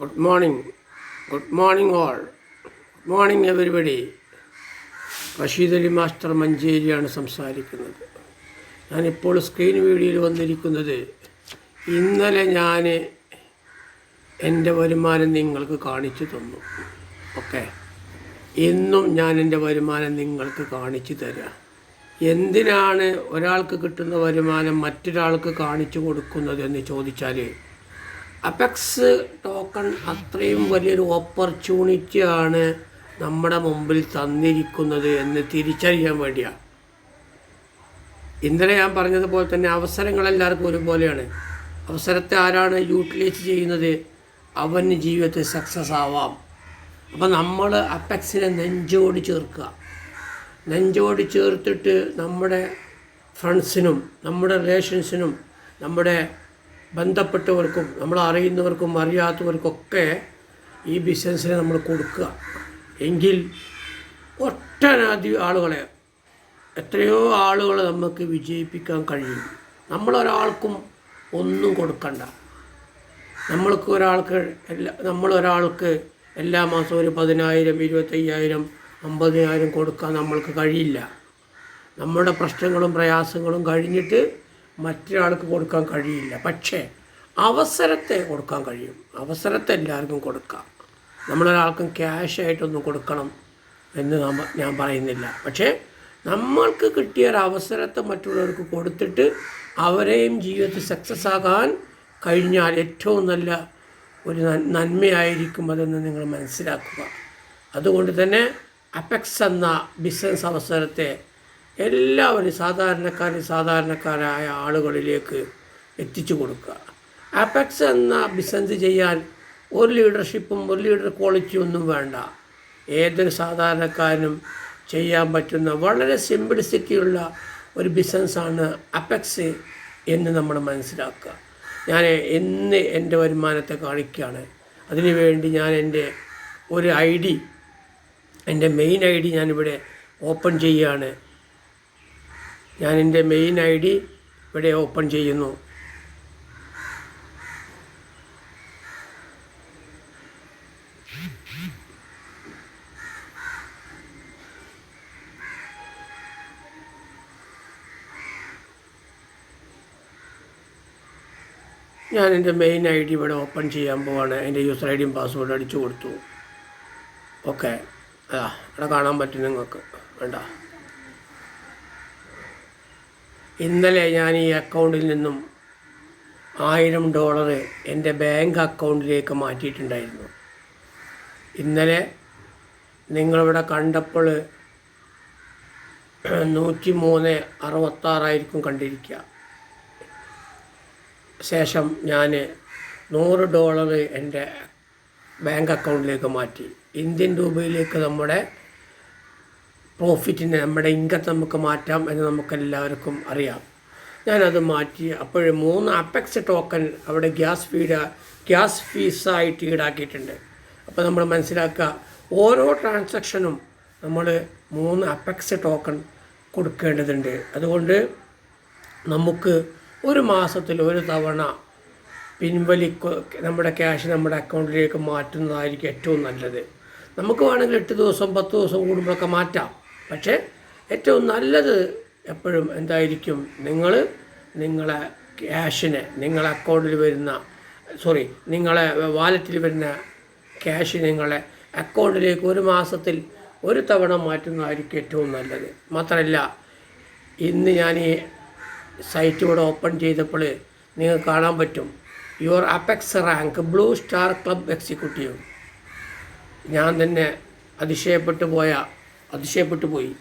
Good morning good morning all good morning everybody Rasheed Ali master മഞ്ചേരിയാണ് സംസാരിക്കുന്നത്. ഞാനിപ്പോൾ screen വീഡിയോയിൽ വന്നിരിക്കുന്നത് ഇന്നലെ ഞാൻ എന്റെ വരുമാനം നിങ്ങൾക്ക് കാണിച്ചു തന്നു. ഓക്കെ ഇന്നും ഞാൻ എന്റെ വരുമാനം നിങ്ങൾക്ക് കാണിച്ചു തരാം. എന്തിനാണ് ഒരാൾക്ക് കിട്ടുന്ന വരുമാനം മറ്റൊരാൾക്ക് കാണിച്ചു കൊടുക്കുന്നത് എന്ന് ചോദിച്ചാൽ അപെക്സ് ടോക്കൺ അത്രയും വലിയൊരു ഓപ്പർച്യൂണിറ്റിയാണ് നമ്മുടെ മുമ്പിൽ തന്നിരിക്കുന്നത് എന്ന് തിരിച്ചറിയാൻ വേണ്ടിയാണ് ഇന്നലെ ഞാൻ പറഞ്ഞതുപോലെ തന്നെ അവസരങ്ങൾ എല്ലാവർക്കും ഒരുപോലെയാണ്. അവസരത്തെ ആരാണ് യൂട്ടിലൈസ് ചെയ്യുന്നത്? അവന് ജീവിതത്തിൽ സക്സസ് ആവാം. അപ്പം നമ്മൾ അപ്പെക്സിനെ നെഞ്ചോട് ചേർക്കുക. നെഞ്ചോട് ചേർത്തിട്ട് നമ്മുടെ ഫ്രണ്ട്സിനും നമ്മുടെ റിലേഷൻസിനും നമ്മുടെ ബന്ധപ്പെട്ടവർക്കും നമ്മൾ അറിയുന്നവർക്കും അറിയാത്തവർക്കൊക്കെ ഈ ബിസിനസ്സിനെ നമ്മൾ കൊടുക്കുക. എങ്കിൽ ഒട്ടനവധി ആളുകളെ എത്രയോ ആളുകളെ നമുക്ക് വിജയിപ്പിക്കാൻ കഴിയും. നമ്മളൊരാൾക്കും ഒന്നും കൊടുക്കണ്ട. നമ്മൾക്ക് ഒരാൾക്ക് എല്ലാ നമ്മളൊരാൾക്ക് എല്ലാ മാസവും ഒരു പതിനായിരം ഇരുപത്തയ്യായിരം അമ്പതിനായിരം കൊടുക്കാൻ നമ്മൾക്ക് കഴിയില്ല. നമ്മുടെ പ്രശ്നങ്ങളും പ്രയാസങ്ങളും കഴിഞ്ഞിട്ട് മറ്റൊരാൾക്ക് കൊടുക്കാൻ കഴിയില്ല. പക്ഷേ അവസരത്തെ കൊടുക്കാൻ കഴിയും. അവസരത്തെ എല്ലാവർക്കും കൊടുക്കാം. നമ്മളൊരാൾക്കും ക്യാഷായിട്ടൊന്നും കൊടുക്കണം എന്ന് ഞാൻ പറയുന്നില്ല. പക്ഷേ നമ്മൾക്ക് കിട്ടിയ ഒരു അവസരത്തെ മറ്റുള്ളവർക്ക് കൊടുത്തിട്ട് അവരെയും ജീവിതത്തിൽ സക്സസ് ആകാൻ കഴിഞ്ഞാൽ ഏറ്റവും നല്ല ഒരു നന്മയായിരിക്കും അതെന്ന് നിങ്ങൾ മനസ്സിലാക്കുക. അതുകൊണ്ട് തന്നെ അപെക്സ് എന്ന ബിസിനസ് അവസരത്തെ എല്ലാവരും സാധാരണക്കാരും സാധാരണക്കാരായ ആളുകളിലേക്ക് എത്തിച്ചു കൊടുക്കുക. അപെക്സ് എന്ന ബിസിനസ് ചെയ്യാൻ ഒരു ലീഡർഷിപ്പും ഒരു ലീഡർ ക്വാളിറ്റിയും ഒന്നും വേണ്ട. ഏതൊരു സാധാരണക്കാരനും ചെയ്യാൻ പറ്റുന്ന വളരെ സിംപ്ലിസിറ്റിയുള്ള ഒരു ബിസിനസ്സാണ് അപെക്സ് എന്ന് നമ്മൾ മനസ്സിലാക്കുക. ഞാൻ എന്ന് എന്റെ വരുമാനത്തെ കാണിക്കുകയാണ്. അതിനുവേണ്ടി ഞാൻ എന്റെ ഒരു ഐ ഡി എന്റെ മെയിൻ ഐ ഡി ഞാനിവിടെ ഓപ്പൺ ചെയ്യുകയാണ്. ഞാൻ എന്റെ മെയിൻ ഐ ഡി ഇവിടെ ഓപ്പൺ ചെയ്യുന്നു. ഞാൻ എന്റെ മെയിൻ ഐ ഡി ഇവിടെ ഓപ്പൺ ചെയ്യാൻ പോവാണ്. എന്റെ യൂസർ ഐ ഡിയും പാസ്വേഡും അടിച്ചു കൊടുത്തു. ഓക്കെ. അതാ ഇവിടെ കാണാൻ പറ്റും നിങ്ങൾക്ക്. വേണ്ട. ഇന്നലെ ഞാൻ ഈ അക്കൗണ്ടിൽ നിന്നും ആയിരം ഡോളർ എന്റെ ബാങ്ക് അക്കൗണ്ടിലേക്ക് മാറ്റിയിട്ടുണ്ടായിരുന്നു. ഇന്നലെ നിങ്ങളിവിടെ കണ്ടപ്പോൾ നൂറ്റി മൂന്ന് അറുപത്താറായിരിക്കും കണ്ടിരിക്കുക. ശേഷം ഞാൻ നൂറ് ഡോളർ എന്റെ ബാങ്ക് അക്കൗണ്ടിലേക്ക് മാറ്റി. ഇന്ത്യൻ രൂപയിലേക്ക് നമ്മുടെ പ്രോഫിറ്റിനെ നമ്മുടെ ഇൻകത്തെ നമുക്ക് മാറ്റാം എന്ന് നമുക്കെല്ലാവർക്കും അറിയാം. ഞാനത് മാറ്റി അപ്പോൾ മൂന്ന് അപ്പെക്സ് ടോക്കൺ അവിടെ ഗ്യാസ് ഫീഡ് ഗ്യാസ് ഫീസായിട്ട് ഈടാക്കിയിട്ടുണ്ട്. അപ്പോൾ നമ്മൾ മനസ്സിലാക്കുക ഓരോ ട്രാൻസാക്ഷനും നമ്മൾ മൂന്ന് അപ്പെക്സ് ടോക്കൺ കൊടുക്കേണ്ടതുണ്ട്. അതുകൊണ്ട് നമുക്ക് ഒരു മാസത്തിൽ ഒരു തവണ പിൻവലിക്ക നമ്മുടെ ക്യാഷ് നമ്മുടെ അക്കൗണ്ടിലേക്ക് മാറ്റുന്നതായിരിക്കും ഏറ്റവും നല്ലത്. നമുക്ക് വേണമെങ്കിൽ എട്ട് ദിവസം പത്ത് ദിവസം കൂടുമ്പോഴൊക്കെ മാറ്റാം. പക്ഷേ ഏറ്റവും നല്ലത് എപ്പോഴും എന്തായിരിക്കും? നിങ്ങൾ നിങ്ങളെ ക്യാഷിനെ നിങ്ങളെ അക്കൗണ്ടിൽ വരുന്ന സോറി നിങ്ങളെ വാലറ്റിൽ വരുന്ന ക്യാഷ് നിങ്ങളെ അക്കൗണ്ടിലേക്ക് ഒരു മാസത്തിൽ ഒരു തവണ മാറ്റുന്നതായിരിക്കും ഏറ്റവും നല്ലത്. മാത്രമല്ല ഇന്ന് ഞാൻ ഈ സൈറ്റ് ഇവിടെ ഓപ്പൺ ചെയ്തപ്പോൾ നിങ്ങൾക്ക് കാണാൻ പറ്റും. Your apex rank blue star club executive. ഞാൻ തന്നെ അതിശയപ്പെട്ടു പോയ അതിശയപ്പെട്ടു പോയി.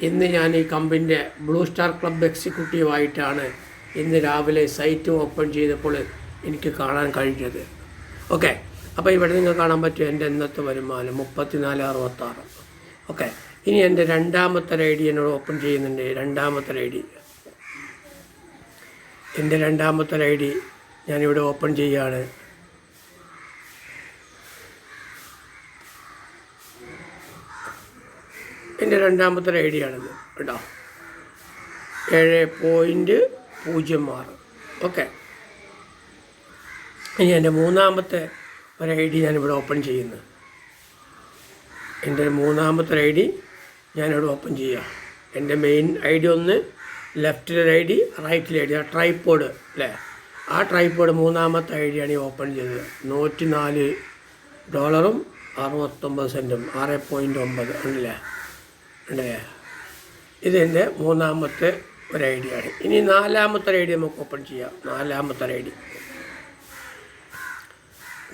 ഇന്ന് ഞാൻ ഈ കമ്പിന്റെ ബ്ലൂ സ്റ്റാർ ക്ലബ് എക്സിക്യൂട്ടീവായിട്ടാണ് ഇന്ന് രാവിലെ സൈറ്റ് ഓപ്പൺ ചെയ്തപ്പോൾ എനിക്ക് കാണാൻ കഴിഞ്ഞത്. ഓക്കെ. അപ്പോൾ ഇവിടെ നിങ്ങൾ കാണാൻ പറ്റും എന്റെ ഇന്നത്തെ വരുമാനം മുപ്പത്തിനാല് അറുപത്താറ്. ഓക്കെ. ഇനി എന്റെ രണ്ടാമത്തെ ഐ ഡി എന്നോട് ഓപ്പൺ ചെയ്യുന്നുണ്ട്. രണ്ടാമത്തെ ഐ ഡി എന്റെ രണ്ടാമത്തെ ഐ ഡി ഞാനിവിടെ ഓപ്പൺ ചെയ്യുകയാണ്. എന്റെ രണ്ടാമത്തെ ഐ ഡി ആണിത് കേട്ടോ. ഏഴ് പോയിന്റ് പൂജ്യം ആറ്. ഓക്കെ. ഇനി എന്റെ മൂന്നാമത്തെ ഒരു ഐ ഡി ഞാനിവിടെ ഓപ്പൺ ചെയ്യുന്നു. എന്റെ മൂന്നാമത്തെ ഐ ഡി ഞാനിവിടെ ഓപ്പൺ ചെയ്യുക എന്റെ മെയിൻ ഐ ഡി ഒന്ന് ലെഫ്റ്റിലൊരു ഐ ഡി റൈറ്റിലെ ഐ ഡി ആ ട്രൈപ്പോഡ് അല്ലേ ആ ട്രൈപ്പോഡ് മൂന്നാമത്തെ ഐ ഡിയാണ് ഈ ഓപ്പൺ ചെയ്തത്. നൂറ്റി നാല് ഡോളറും അറുപത്തൊമ്പത് സെന്റും ആറ് പോയിന്റ് ഒമ്പത്. ഉണ്ടല്ലേ ഉണ്ടല്ലേ ഇതെന്റെ മൂന്നാമത്തെ ഒരു ഐ ഡി ആണ് ഇനി നാലാമത്തെ ഐ ഡി നമുക്ക് ഓപ്പൺ ചെയ്യാം. നാലാമത്തെ ഐ ഡി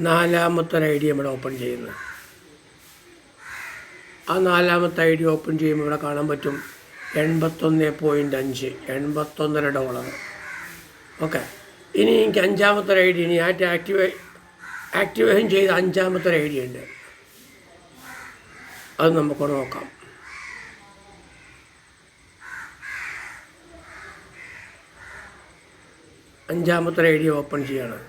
നാലാമത്തെ ഐ ഡി നമ്മുടെ ഓപ്പൺ ചെയ്യുന്നത് ആ നാലാമത്തെ ഐ ഡി ഓപ്പൺ ചെയ്യുമ്പോൾ ഇവിടെ കാണാൻ പറ്റും എൺപത്തൊന്ന് പോയിന്റ് അഞ്ച് എൺപത്തൊന്നര ഡോളർ. ഓക്കെ. ഇനി എനിക്ക് അഞ്ചാമത്തെ ഐ ഡി ഇനി ആറ്റ് ആക്ടിവേ ആക്ടിവേഷൻ ചെയ്ത അഞ്ചാമത്തെ ഐ ഡി ഉണ്ട്. അത് നമുക്കൊന്ന് നോക്കാം. അഞ്ചാമത്തെ ഐ ഡി ഓപ്പൺ ചെയ്യണം.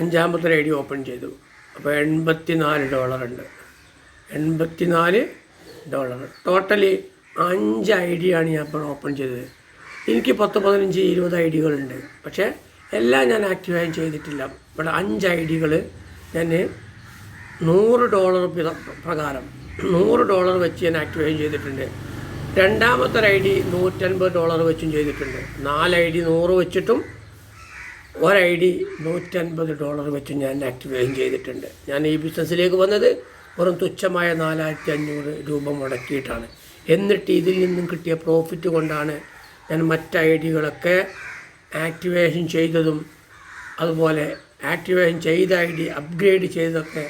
അഞ്ചാമത്തെ ഐ ഡി ഓപ്പൺ ചെയ്തു. അപ്പോൾ എൺപത്തി നാല് ഡോളറുണ്ട്. എൺപത്തി നാല് ഡോളർ ടോട്ടലി അഞ്ച് ഐ ഞാൻ ഇപ്പോൾ ഓപ്പൺ ചെയ്തത്. എനിക്ക് പത്ത് പതിനഞ്ച് ഇരുപത് ഐ ഡികളുണ്ട് പക്ഷേ എല്ലാം ഞാൻ ആക്ടിവേഷൻ ചെയ്തിട്ടില്ല. ഇവിടെ അഞ്ച് ഐ ഡികൾ ഞാൻ നൂറ് ഡോളർ പ്രകാരം നൂറ് ഡോളർ വെച്ച് ഞാൻ ആക്ടിവേഷൻ ചെയ്തിട്ടുണ്ട്. രണ്ടാമത്തെ ഒരു ഐ ഡി നൂറ്റൻപത് ഡോളർ വെച്ചും ചെയ്തിട്ടുണ്ട്. നാല് ഐ ഡി നൂറ് വെച്ചിട്ടും ഒരു ഡി നൂറ്റൻപത് ഡോളർ വെച്ചും ഞാൻ ആക്ടിവേഷൻ ചെയ്തിട്ടുണ്ട്. ഞാൻ ഈ ബിസിനസ്സിലേക്ക് വന്നത് വെറും തുച്ഛമായ നാലായിരത്തി അഞ്ഞൂറ് രൂപ മുടക്കിയിട്ടാണ്. എന്നിട്ട് ഇതിൽ നിന്നും കിട്ടിയ പ്രോഫിറ്റ് കൊണ്ടാണ് ഞാൻ മറ്റ് ഐ ഡികളൊക്കെ ആക്ടിവേഷൻ ചെയ്തതും അതുപോലെ ആക്ടിവേഷൻ ചെയ്ത ഐ ഡി അപ്ഗ്രേഡ് ചെയ്തതൊക്കെ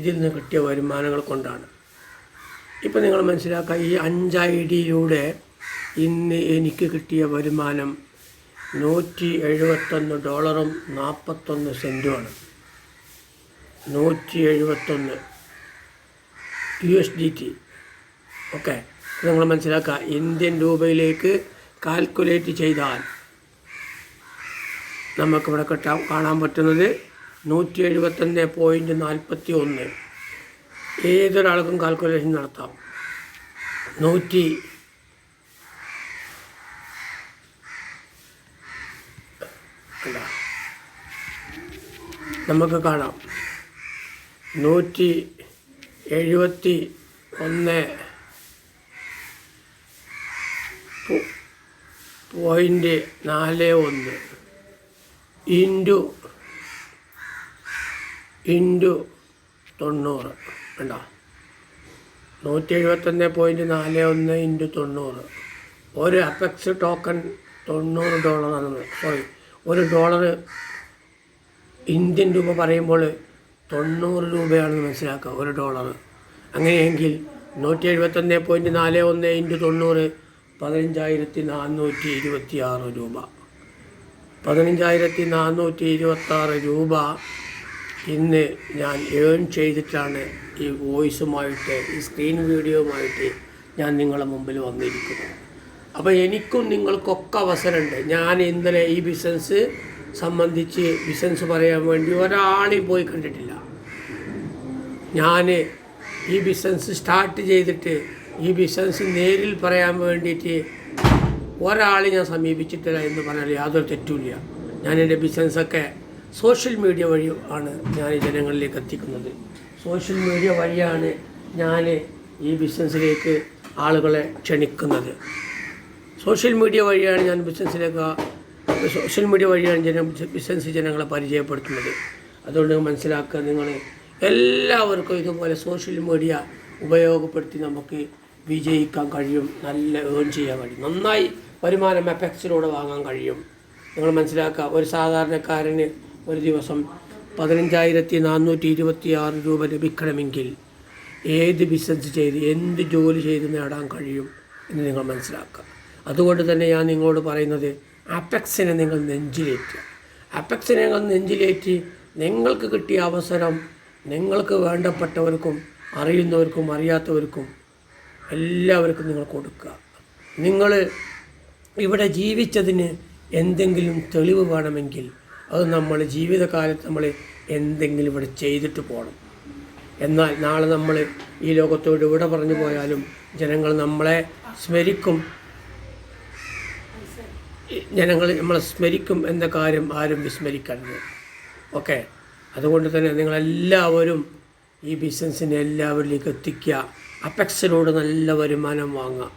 ഇതിൽ നിന്ന് കിട്ടിയ വരുമാനങ്ങൾ കൊണ്ടാണ്. ഇപ്പം നിങ്ങൾ മനസ്സിലാക്കുക ഈ അഞ്ച് ഐ ഡിയിലൂടെ ഇന്ന് എനിക്ക് കിട്ടിയ വരുമാനം നൂറ്റി എഴുപത്തൊന്ന് ഡോളറും നാൽപ്പത്തൊന്ന് സെന്റുമാണ് നൂറ്റി എഴുപത്തൊന്ന് U S D T. Okay. നിങ്ങൾ മനസ്സിലാക്കുക. ഇന്ത്യൻ രൂപയിലേക്ക് കാൽക്കുലേറ്റ് ചെയ്താൽ നമുക്കിവിടെ കിട്ടാൻ കാണാൻ പറ്റുന്നത് നൂറ്റി എഴുപത്തൊന്ന് പോയിന്റ് നാൽപ്പത്തി ഒന്ന് ഏതൊരാൾക്കും കാൽക്കുലേഷൻ നടത്താം. നൂറ്റി നമുക്ക് കാണാം. നൂറ്റി എഴുപത്തി ഒന്ന് പോ- പോയിന്റ് നാല് ഒന്ന് ഇന്റു ഇന്റു തൊണ്ണൂറ്. കണ്ടോ നൂറ്റി എഴുപത്തൊന്ന് പോയിന്റ് നാല് ഒന്ന് ഇന്റു തൊണ്ണൂറ്. ഒരു അപെക്സ് ടോക്കൺ തൊണ്ണൂറ് ഡോളറാണെന്ന് സോറി ഒരു ഡോളർ ഇന്ത്യൻ രൂപ പറയുമ്പോൾ തൊണ്ണൂറ് രൂപയാണെന്ന് മനസ്സിലാക്കുക ഒരു ഡോളർ അങ്ങനെയെങ്കിൽ നൂറ്റി എഴുപത്തൊന്ന് പോയിന്റ് നാല് ഒന്ന് ഇന്റു തൊണ്ണൂറ് പതിനഞ്ചായിരത്തി നാനൂറ്റി ഇരുപത്തി ആറ് രൂപ. പതിനഞ്ചായിരത്തി നാനൂറ്റി ഇരുപത്താറ് രൂപ ഇന്ന് ഞാൻ ഏൺ ചെയ്തിട്ടാണ് ഈ വോയിസുമായിട്ട് ഈ സ്ക്രീൻ വീഡിയോയുമായിട്ട് ഞാൻ നിങ്ങളെ മുമ്പിൽ വന്നിരിക്കുന്നത്. അപ്പോൾ എനിക്കും നിങ്ങൾക്കൊക്കെ അവസരമുണ്ട്. ഞാൻ ഇന്നലെ ഈ ബിസിനസ് സംബന്ധിച്ച് ബിസിനസ് പറയാൻ വേണ്ടി ഒരാളെയും പോയി കണ്ടിട്ടില്ല. ഞാൻ ഈ ബിസിനസ് സ്റ്റാർട്ട് ചെയ്തിട്ട് ഈ ബിസിനസ് നേരിൽ പറയാൻ വേണ്ടിയിട്ട് ഒരാളെ ഞാൻ സമീപിച്ചിട്ടില്ല എന്ന് പറഞ്ഞാൽ യാതൊരു തെറ്റുമില്ല. ഞാൻ എന്റെ ബിസിനസ്സൊക്കെ സോഷ്യൽ മീഡിയ വഴി ആണ് ഞാൻ ജനങ്ങളിലേക്ക് എത്തിക്കുന്നത്. സോഷ്യൽ മീഡിയ വഴിയാണ് ഞാൻ ഈ ബിസിനസ്സിലേക്ക് ആളുകളെ ക്ഷണിക്കുന്നത്. സോഷ്യൽ മീഡിയ വഴിയാണ് ഞാൻ ബിസിനസ്സിലേക്ക് സോഷ്യൽ മീഡിയ വഴിയാണ് ജന ബിസിനസ് ജനങ്ങളെ പരിചയപ്പെടുത്തുന്നത്. അതുകൊണ്ട് മനസ്സിലാക്കുക നിങ്ങൾ എല്ലാവർക്കും ഇതുപോലെ സോഷ്യൽ മീഡിയ ഉപയോഗപ്പെടുത്തി നമുക്ക് വിജയിക്കാൻ കഴിയും നല്ല ഏൺ ചെയ്യാൻ കഴിയും. നന്നായി വരുമാനം എഫക്സിലൂടെ വാങ്ങാൻ കഴിയും. നിങ്ങൾ മനസ്സിലാക്കുക ഒരു സാധാരണക്കാരന് ഒരു ദിവസം പതിനഞ്ചായിരത്തി നാനൂറ്റി ഇരുപത്തി ആറ് രൂപ ലഭിക്കണമെങ്കിൽ ഏത് ബിസിനസ് ചെയ്ത് എന്ത് ജോലി ചെയ്ത് നേടാൻ കഴിയും എന്ന് നിങ്ങൾ മനസ്സിലാക്കുക. അതുകൊണ്ട് തന്നെ ഞാൻ നിങ്ങളോട് പറയുന്നത് അപെക്സിനെ നിങ്ങൾ നെഞ്ചിലേറ്റുക അപെക്സിനെ നിങ്ങൾ നെഞ്ചിലേറ്റി നിങ്ങൾക്ക് കിട്ടിയ അവസരം നിങ്ങൾക്ക് വേണ്ടപ്പെട്ടവർക്കും അറിയുന്നവർക്കും അറിയാത്തവർക്കും എല്ലാവർക്കും നിങ്ങൾ കൊടുക്കുക. നിങ്ങൾ ഇവിടെ ജീവിച്ചതിന് എന്തെങ്കിലും തെളിവ് വേണമെങ്കിൽ അത് നമ്മൾ ജീവിതകാലത്ത് നമ്മൾ എന്തെങ്കിലും ഇവിടെ ചെയ്തിട്ട് പോകണം എന്നാൽ നാളെ നമ്മൾ ഈ ലോകത്തോട് ഇവിടെ പറഞ്ഞു പോയാലും ജനങ്ങൾ നമ്മളെ സ്മരിക്കും. ജനങ്ങൾ നമ്മളെ സ്മരിക്കും എന്ന കാര്യം ആരും വിസ്മരിക്കരുത്. ഓക്കെ? അതുകൊണ്ട് തന്നെ നിങ്ങളെല്ലാവരും ഈ ബിസിനസ്സിനെ എല്ലാവരിലേക്ക് എത്തിക്കുക. അപെക്സിനോട് നല്ല വരുമാനം വാങ്ങുക.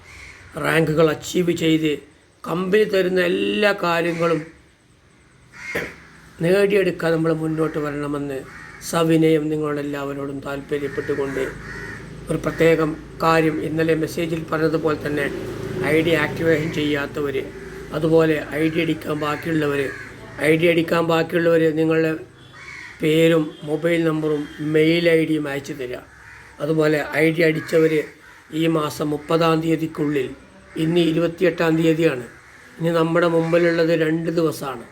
റാങ്കുകൾ അച്ചീവ് ചെയ്ത് കമ്പനി തരുന്ന എല്ലാ കാര്യങ്ങളും നേടിയെടുക്കാൻ നമ്മൾ മുന്നോട്ട് വരണമെന്ന് സവിനയം നിങ്ങളെല്ലാവരോടും താല്പര്യപ്പെട്ടുകൊണ്ട് ഒരു പ്രത്യേകം കാര്യം ഇന്നലെ മെസ്സേജിൽ പറഞ്ഞതുപോലെ തന്നെ ഐ ഡി ആക്ടിവേഷൻ ചെയ്യാത്തവർ അതുപോലെ ഐ ഡി അടിക്കാൻ ബാക്കിയുള്ളവർ ഐ ഡി അടിക്കാൻ ബാക്കിയുള്ളവർ നിങ്ങളുടെ പേരും മൊബൈൽ നമ്പറും മെയിൽ ഐ ഡിയും അയച്ചു തരിക. അതുപോലെ ഐ ഡി അടിച്ചവർ ഈ മാസം മുപ്പതാം തീയതിക്കുള്ളിൽ ഇന്ന് ഇരുപത്തിയെട്ടാം തീയതിയാണ്. ഇനി നമ്മുടെ മുമ്പിലുള്ളത് രണ്ട് ദിവസമാണ്.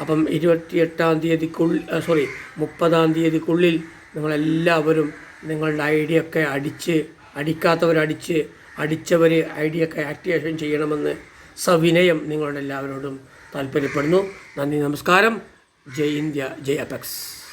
അപ്പം ഇരുപത്തിയെട്ടാം തീയതിക്കുള്ളിൽ സോറി മുപ്പതാം തീയതിക്കുള്ളിൽ നിങ്ങളെല്ലാവരും നിങ്ങളുടെ ഐ ഡി ഒക്കെ അടിച്ച് അടിക്കാത്തവരടിച്ച് അടിച്ചവർ ഐ ഒക്കെ ആക്ടിവേഷൻ ചെയ്യണമെന്ന് സവിനയം നിങ്ങളുടെ എല്ലാവരോടും താല്പര്യപ്പെടുന്നു. നന്ദി നമസ്കാരം. ജയ് ഇന്ത്യ ജയ് അപെക്സ്.